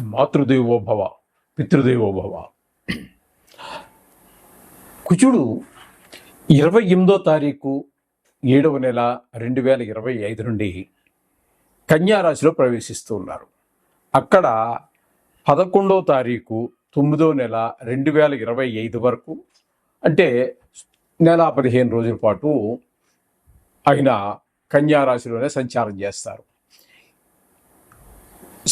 మాతృదేవోభవ పితృదేవోభవ కుచుడు ఇరవై ఎనిమిదో తారీఖు ఏడవ నెల రెండు వేల ఇరవై ఐదు నుండి కన్యారాశిలో ప్రవేశిస్తూ ఉన్నారు. అక్కడ పదకొండవ తారీఖు తొమ్మిదో నెల రెండు వేల ఇరవై ఐదు వరకు అంటే నెల పదిహేను రోజుల పాటు ఆయన కన్యారాశిలోనే సంచారం చేస్తారు.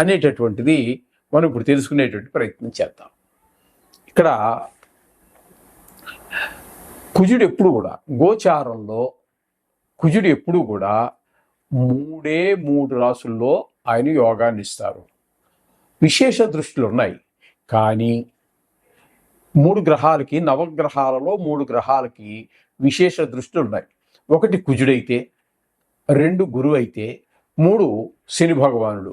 అనేటటువంటిది మనం ఇప్పుడు తెలుసుకునేటువంటి ప్రయత్నం చేద్దాం. ఇక్కడ కుజుడు ఎప్పుడు కూడా గోచారంలో కుజుడు ఎప్పుడు కూడా మూడే మూడు రాసుల్లో ఆయన యోగాన్ని ఇస్తారు. విశేష దృష్టిలు ఉన్నాయి. కానీ మూడు గ్రహాలకి నవగ్రహాలలో మూడు గ్రహాలకి విశేష దృష్టిలు ఉన్నాయి. ఒకటి కుజుడైతే రెండు గురువు అయితే మూడు శని భగవానుడు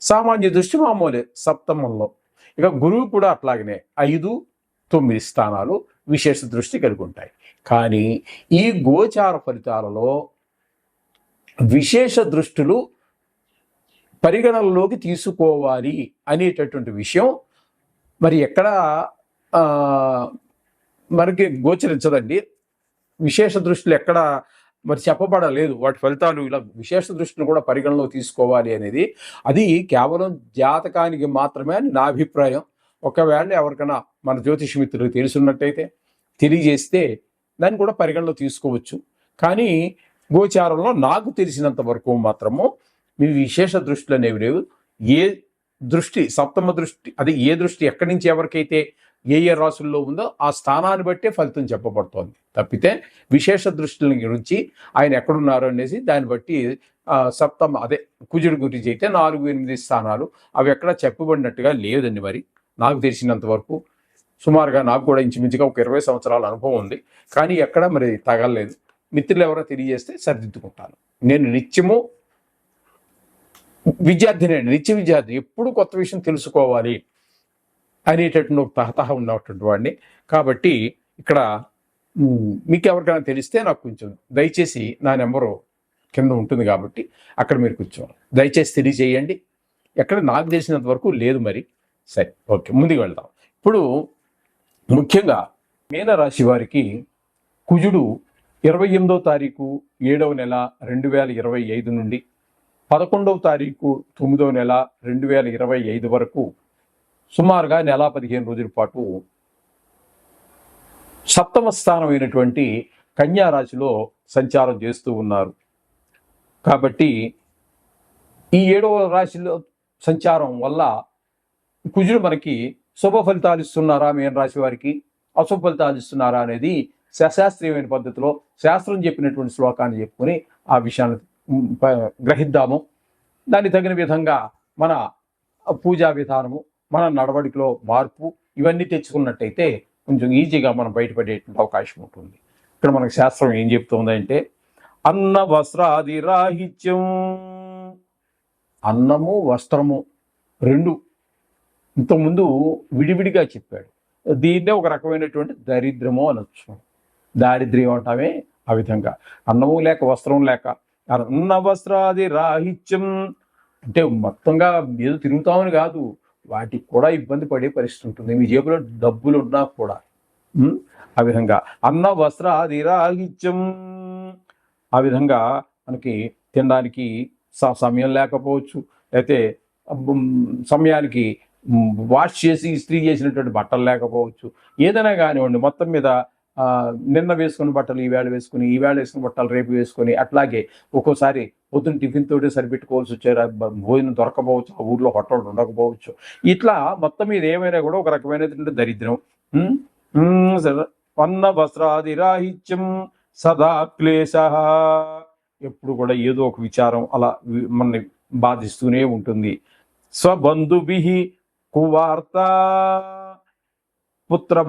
సామాన్య దృష్టి మామూలే సప్తమంలో. ఇక గురువు కూడా అట్లాగనే ఐదు తొమ్మిది స్థానాలు విశేష దృష్టి కలిగి ఉంటాయి. కానీ ఈ గోచార ఫలితాలలో విశేష దృష్టిలు పరిగణనలోకి తీసుకోవాలి అనేటటువంటి విషయం మరి ఎక్కడ మనకి గోచరించదండి. విశేష దృష్టిలు ఎక్కడ మరి చెప్పబడలేదు. వాటి ఫలితాలు ఇలా విశేష దృష్టిని కూడా పరిగణలో తీసుకోవాలి అనేది. అది కేవలం జాతకానికి మాత్రమే అని నా అభిప్రాయం. ఒకవేళ ఎవరికైనా మన జ్యోతిష మిత్రులు తెలుసున్నట్టయితే తెలియజేస్తే దాన్ని కూడా పరిగణలో తీసుకోవచ్చు. కానీ గోచారంలో నాకు తెలిసినంత వరకు మాత్రము మీ విశేష దృష్టిలు అనేవి లేవు. ఏ దృష్టి సప్తమ దృష్టి అది ఏ దృష్టి ఎక్కడి నుంచి ఎవరికైతే ఏ ఏ రాసుల్లో ఉందో ఆ స్థానాన్ని బట్టే ఫలితం చెప్పబడుతోంది. తప్పితే విశేష దృష్టిల గురించి ఆయన ఎక్కడున్నారు అనేసి దాన్ని బట్టి సప్తమ అదే కుజుడి గురించి అయితే నాలుగు ఎనిమిది స్థానాలు అవి ఎక్కడ చెప్పబడినట్టుగా లేదండి మరి. నాకు తెలిసినంత వరకు సుమారుగా నాకు కూడా ఇంచుమించుగా ఒక ఇరవై సంవత్సరాల అనుభవం ఉంది. కానీ ఎక్కడ మరి తగలలేదు. మిత్రులు ఎవరో తెలియజేస్తే సరిదిద్దుకుంటాను. నేను నిత్యము విద్యార్థిని నిత్య విద్యార్థి. ఎప్పుడు కొత్త విషయం తెలుసుకోవాలి. అనేటటువంటి ఒక తహతహ ఉన్నటువంటి వాడిని. కాబట్టి ఇక్కడ మీకు ఎవరికైనా తెలిస్తే నాకు కొంచెం దయచేసి నా నెంబరు కింద ఉంటుంది కాబట్టి అక్కడ మీరు కొంచెం దయచేసి తెలియజేయండి. ఎక్కడ నాకు తెలిసినంత వరకు లేదు మరి. సరే ఓకే ముందుకు వెళ్దాం. ఇప్పుడు ముఖ్యంగా మీనరాశి వారికి కుజుడు ఇరవై ఎనిమిదో తారీఖు ఏడవ నెల రెండు వేల ఇరవై ఐదు నుండి పదకొండవ తారీఖు తొమ్మిదవ నెల రెండు వేల ఇరవై ఐదు వరకు సుమారుగా నెల పదిహేను రోజుల పాటు సప్తమ స్థానమైనటువంటి కన్యా రాశిలో సంచారం చేస్తూ ఉన్నారు. కాబట్టి ఈ ఏడవ రాశిలో సంచారం వల్ల కుజుడు మనకి శుభ ఫలితాలు ఇస్తున్నారా మీన రాశి వారికి? అశుభ ఫలితాలు ఇస్తున్నారా అనేది శాస్త్రీయమైన పద్ధతిలో శాస్త్రం చెప్పినటువంటి శ్లోకాన్ని చెప్పుకొని ఆ విషయాన్ని గ్రహిద్దాము. దాన్ని తగిన విధంగా మన పూజా విధానము మన నడవడికలో మార్పు ఇవన్నీ తెచ్చుకున్నట్టయితే కొంచెం ఈజీగా మనం బయటపడేటువంటి అవకాశం ఉంటుంది. ఇక్కడ మనకు శాస్త్రం ఏం చెప్తుందంటే అన్న వస్త్రాది రాహిత్యం. అన్నము వస్త్రము రెండు. ఇంతకుముందు విడివిడిగా చెప్పాడు. దీన్నే ఒక రకమైనటువంటి దరిద్రము అనొచ్చు. దారిద్ర్యం అంటామే ఆ విధంగా. అన్నము లేక వస్త్రం లేక. అన్న వస్త్రాది రాహిత్యం అంటే మొత్తంగా ఏదో తిరుగుతామని కాదు. వాటికి కూడా ఇబ్బంది పడే పరిస్థితి ఉంటుంది. మీ జేబులో డబ్బులు ఉన్నా కూడా ఆ విధంగా. అన్న వస్త్ర రాహిత్యం ఆ విధంగా మనకి తినడానికి స- సమయం లేకపోవచ్చు. అయితే సమయానికి వాష్ చేసి ఇస్త్రీ చేసినటువంటి బట్టలు లేకపోవచ్చు. ఏదైనా కానివ్వండి మొత్తం మీద నిన్న వేసుకున్న బట్టలు ఈవేళ వేసుకుని ఈవేళ వేసుకున్న బట్టలు రేపు వేసుకొని అట్లాగే ఒక్కోసారి పొద్దున్న టిఫిన్ తోటి సరిపెట్టుకోవాల్సి వచ్చారు? భోజనం దొరకపోవచ్చు ఆ ఊర్లో హోటల్ ఉండకపోవచ్చు. ఇట్లా మొత్తం మీద ఏమైనా కూడా ఒక రకమైనటువంటి దరిద్రం. వన్న ఉమ్, వస్త్రాది రాహిత్యం సదా క్లేశ. ఎప్పుడు కూడా ఏదో ఒక విచారం అలా మనని బాధిస్తూనే ఉంటుంది. స్వబంధుభి కువార్త. పుత్ర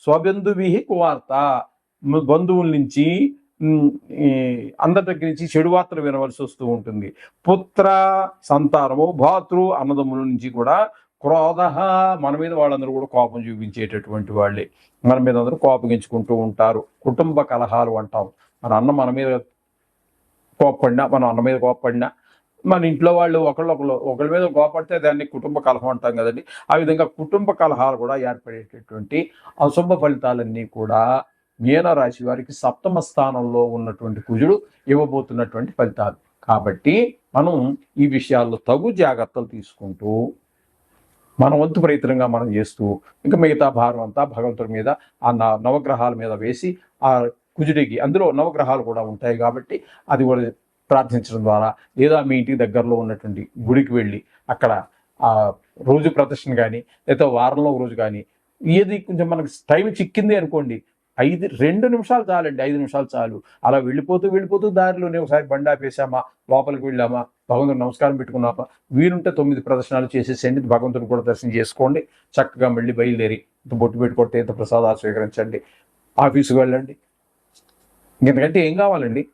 స్వబంధుభి కువార్త. బంధువుల నుంచి అందరి దగ్గర నుంచి చెడు వార్తలు వినవలసి వస్తూ ఉంటుంది. పుత్ర సంతానము భాతృ అన్నదమ్ముల నుంచి కూడా క్రోధ మన మీద వాళ్ళందరూ కూడా కోపం చూపించేటటువంటి వాళ్ళే. మన మీద అందరూ కోపగించుకుంటూ ఉంటారు. కుటుంబ కలహాలు అంటాం. మన అన్న మన మీద కోప్పడినా మన అన్న మీద కోప్పడినా మన ఇంట్లో వాళ్ళు ఒకళ్ళు ఒకళ్ళు ఒకళ్ళ మీద కోపడితే దాన్ని కుటుంబ కలహం అంటాం కదండి. ఆ విధంగా కుటుంబ కలహాలు కూడా ఏర్పడేటటువంటి అశుభ ఫలితాలన్నీ కూడా మీనరాశి వారికి సప్తమ స్థానంలో ఉన్నటువంటి కుజుడు ఇవ్వబోతున్నటువంటి ఫలితాలు. కాబట్టి మనం ఈ విషయాల్లో తగు జాగ్రత్తలు తీసుకుంటూ మన వంతు ప్రయత్నంగా మనం చేస్తూ ఇంకా మిగతా భారం అంతా భగవంతుడి మీద ఆ న- నవగ్రహాల మీద వేసి ఆ కుజుడికి అందులో నవగ్రహాలు కూడా ఉంటాయి కాబట్టి అది కూడా ప్రార్థించడం ద్వారా లేదా మీ ఇంటికి దగ్గరలో ఉన్నటువంటి గుడికి వెళ్ళి అక్కడ ఆ రోజు ప్రదర్శన కానీ లేదా వారంలో ఒక రోజు కానీ ఏది కొంచెం మనకి టైం చిక్కింది అనుకోండి ఐదు రెండు నిమిషాలు చాలండి ఐదు నిమిషాలు చాలు. అలా వెళ్ళిపోతూ వెళ్ళిపోతూ దారిలోనే ఒకసారి బండి ఆపేసామా లోపలికి వెళ్ళామా భగవంతుడు నమస్కారం పెట్టుకున్నామా వీరుంటే తొమ్మిది ప్రదర్శనలు చేసేసండి భగవంతుడు కూడా దర్శనం చేసుకోండి చక్కగా మళ్ళీ బయలుదేరి ఇంత బొట్టు పెట్టుకుంటే ఇంత ప్రసాదాలు స్వీకరించండి ఆఫీసుకు వెళ్ళండి. ఎందుకంటే ఏం కావాలండి?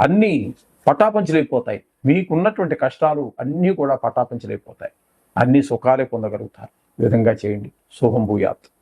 అన్నీ పటాపంచలైపోతాయి. మీకున్నటువంటి కష్టాలు అన్నీ కూడా పటాపంచలైపోతాయి. అన్ని సుఖాలే పొందగలుగుతారు. ఈ విధంగా చేయండి. శుభం భూయాత్.